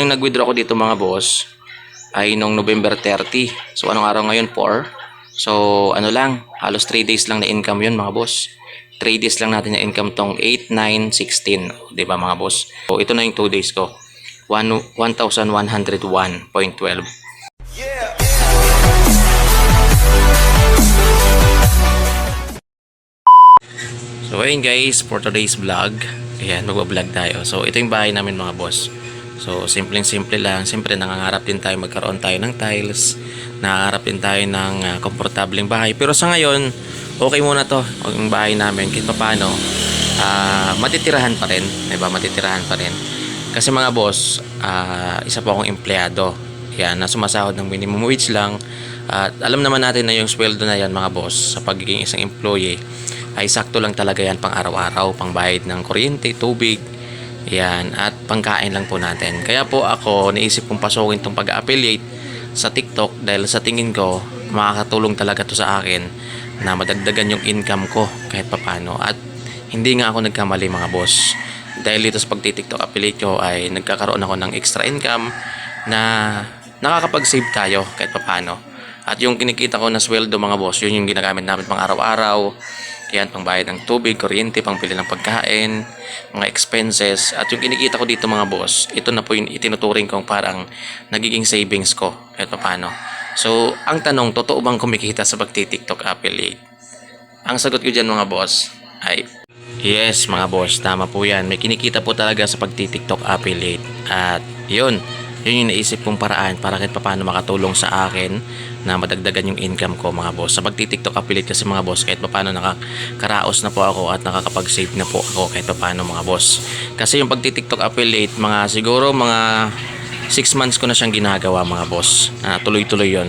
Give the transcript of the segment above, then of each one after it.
huling nag-withdraw ko dito mga boss ay nung November 30. So anong araw ngayon? 4. So ano lang, halos 3 days lang na income yun mga boss. 3 days lang natin na income tong 8, 9, 16. Di ba mga boss? So ito na yung 2 days ko. One- 1,101.12. So ayun guys, for today's vlog, ayan, magbablog tayo. So ito yung bahay namin mga boss. So simpleng simple lang. Siyempre nangangarap din tayo magkaroon tayo ng tiles. Nangangarap din tayo ng ah, komportableng bahay. Pero sa ngayon, okay muna to. Yung bahay namin, kahit pa paano, ah, matitirahan pa rin. Diba? Matitirahan pa rin. Kasi mga boss, ah, isa po akong empleyado. Yan, na sumasahod ng minimum wage lang. At alam naman natin na yung sweldo na yan mga boss sa pagiging isang employee ay sakto lang talaga yan pang araw-araw, pang bayad ng kuryente, tubig, yan, at pangkain lang po natin. Kaya po ako, naisip kong pasukin itong pag-affiliate sa TikTok dahil sa tingin ko, makakatulong talaga to sa akin na madagdagan yung income ko kahit papano. At hindi nga ako nagkamali mga boss. Dahil dito sa pagti-TikTok affiliate ko ay nagkakaroon ako ng extra income na nakakapag-save tayo kahit papano. At yung kinikita ko na sweldo mga boss, yun yung ginagamit namin pang araw-araw. Yan, pang bayad ng tubig, kuryente, pang bili ng pagkain, mga expenses. At yung kinikita ko dito mga boss, ito na po yung itinuturing kong parang nagiging savings ko kahit paano. So, ang tanong, totoo bang kumikita sa pagti-TikTok affiliate? Ang sagot ko dyan mga boss ay Yes mga boss, tama po yan. May kinikita po talaga sa pagti-TikTok affiliate. At yun, yun yung naisip kong paraan para kahit paano makatulong sa akin na madagdagan yung income ko mga boss. Sa pagti-TikTok affiliate kasi mga boss, kahit paano nakakaraos na po ako at nakakapag-save na po ako kahit paano mga boss. Kasi yung pagti-TikTok affiliate, mga siguro mga 6 months ko na siyang ginagawa mga boss. Ah, tuloy-tuloy yon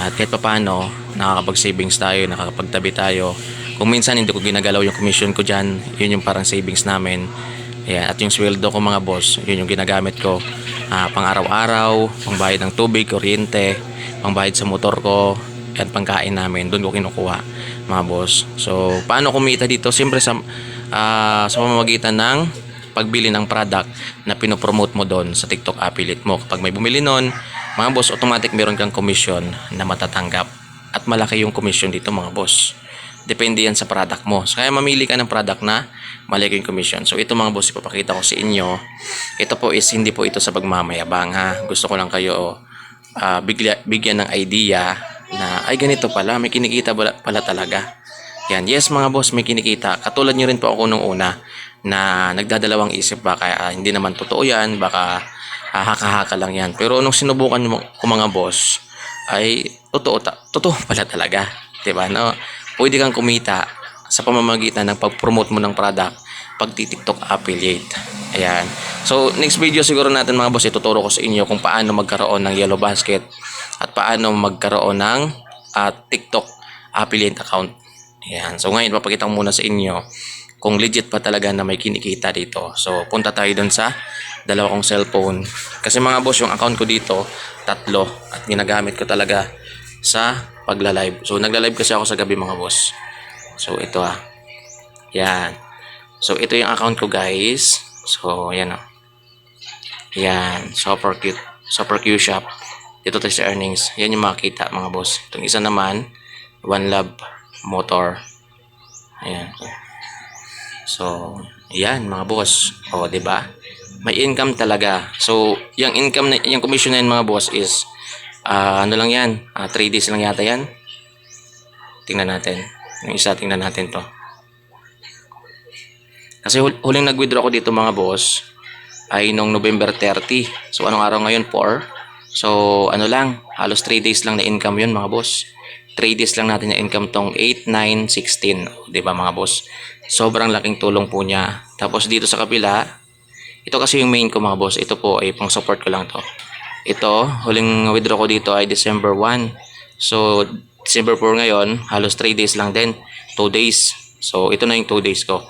At kahit paano, nakakapag-savings tayo, nakakapagtabi tayo. Kung minsan hindi ko ginagalaw yung commission ko dyan, yun yung parang savings namin. Ayan, at yung sweldo ko mga boss, yun yung ginagamit ko ah, pang araw-araw, pang bayad ng tubig, kuryente, pang bayad sa motor ko, at pangkain namin, doon ko kinukuha mga boss. So, paano kumita dito? Siyempre sa, ah, sa pamamagitan ng pagbili ng product na pinopromote mo doon sa TikTok affiliate mo. Kapag may bumili nun, mga boss, automatic meron kang commission na matatanggap. At malaki yung commission dito mga boss. Depende yan sa product mo. So, kaya mamili ka ng product na malaki yung commission. So, ito mga boss, ipapakita ko sa inyo. Ito po is, hindi po ito sa pagmamayabang ha. Gusto ko lang kayo ah, bigla, bigyan ng idea na, ay ganito pala, may kinikita pala, talaga. Yan, yes mga boss, may kinikita. Katulad nyo rin po ako nung una na nagdadalawang isip baka ah, hindi naman totoo yan, baka ah, haka-haka lang yan. Pero nung sinubukan ko mga boss, ay totoo, ta- totoo pala talaga. 'Di ba? No? Pwede kang kumita sa pamamagitan ng pag-promote mo ng product pag TikTok affiliate. Ayan. So, next video siguro natin mga boss, ituturo ko sa inyo kung paano magkaroon ng yellow basket at paano magkaroon ng ah, TikTok affiliate account. Ayan. So, ngayon, papakita ko muna sa inyo kung legit pa talaga na may kinikita dito. So, punta tayo dun sa dalawa kong cellphone. Kasi mga boss, yung account ko dito, tatlo. At ginagamit ko talaga sa pagla-live. So, nagla-live kasi ako sa gabi mga boss. So, ito ah. Yan. So, ito yung account ko guys. So, yan ah. Yan. Super cute. Super cute shop. Dito tayo sa earnings. Yan yung makita mga boss. Itong isa naman, One Love Motor. Ayan. So, yan mga boss. O, 'di ba? May income talaga. So, yung income na yung commission na yan mga boss is ah, ano lang 'yan? 3 days lang yata 'yan. Tingnan natin. Yung isa tingnan natin 'to. Kasi hul- huling nag-withdraw ko dito mga boss ay nung November 30. So, anong araw ngayon? 4. So, ano lang, halos 3 days lang na income yun mga boss. 3 days lang natin na income tong 8, 9, 16. Di ba mga boss? Sobrang laking tulong po niya. Tapos dito sa kabila, ito kasi yung main ko mga boss. Ito po ay pang support ko lang to. Ito, huling withdraw ko dito ay December 1. So, December 4 ngayon, halos 3 days lang din. 2 days. So, ito na yung 2 days ko.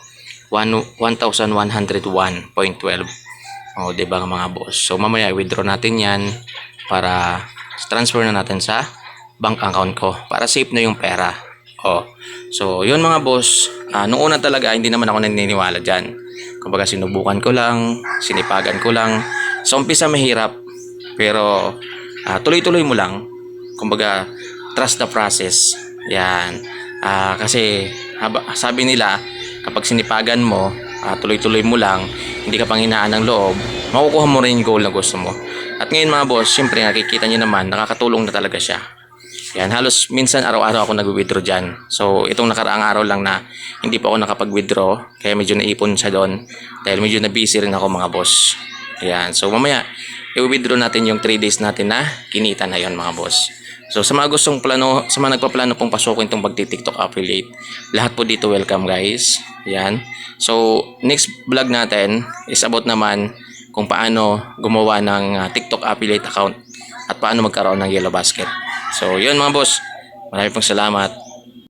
One- 1,101.12. O, di ba mga boss? So, mamaya i-withdraw natin yan para transfer na natin sa bank account ko para safe na yung pera. O, so, yun mga boss. Ah, noong una talaga, hindi naman ako naniniwala dyan. Kumbaga, sinubukan ko lang, sinipagan ko lang. Sa umpisa mahirap, pero ah, tuloy-tuloy mo lang. Kumbaga, trust the process. Yan. Ah, kasi haba, sabi nila, kapag sinipagan mo, ah, tuloy-tuloy mo lang, hindi ka panghinaan ng loob, makukuha mo rin yung goal na gusto mo. At ngayon mga boss, syempre nakikita nyo naman, nakakatulong na talaga siya. Yan, halos minsan araw-araw ako nag-withdraw dyan. So, itong nakaraang araw lang na hindi pa ako nakapag-withdraw, kaya medyo naipon siya doon. Dahil medyo na-busy rin ako mga boss. Yan, so mamaya, i-withdraw natin yung 3 days natin na kinita na yon mga boss. So, sa mga gustong plano, sa mga nagpaplano pong pasukin itong pagti-TikTok affiliate, lahat po dito welcome guys. Yan. So, next vlog natin is about naman kung paano gumawa ng ah, TikTok affiliate account at paano magkaroon ng yellow basket. So, yun mga boss. Maraming pong salamat.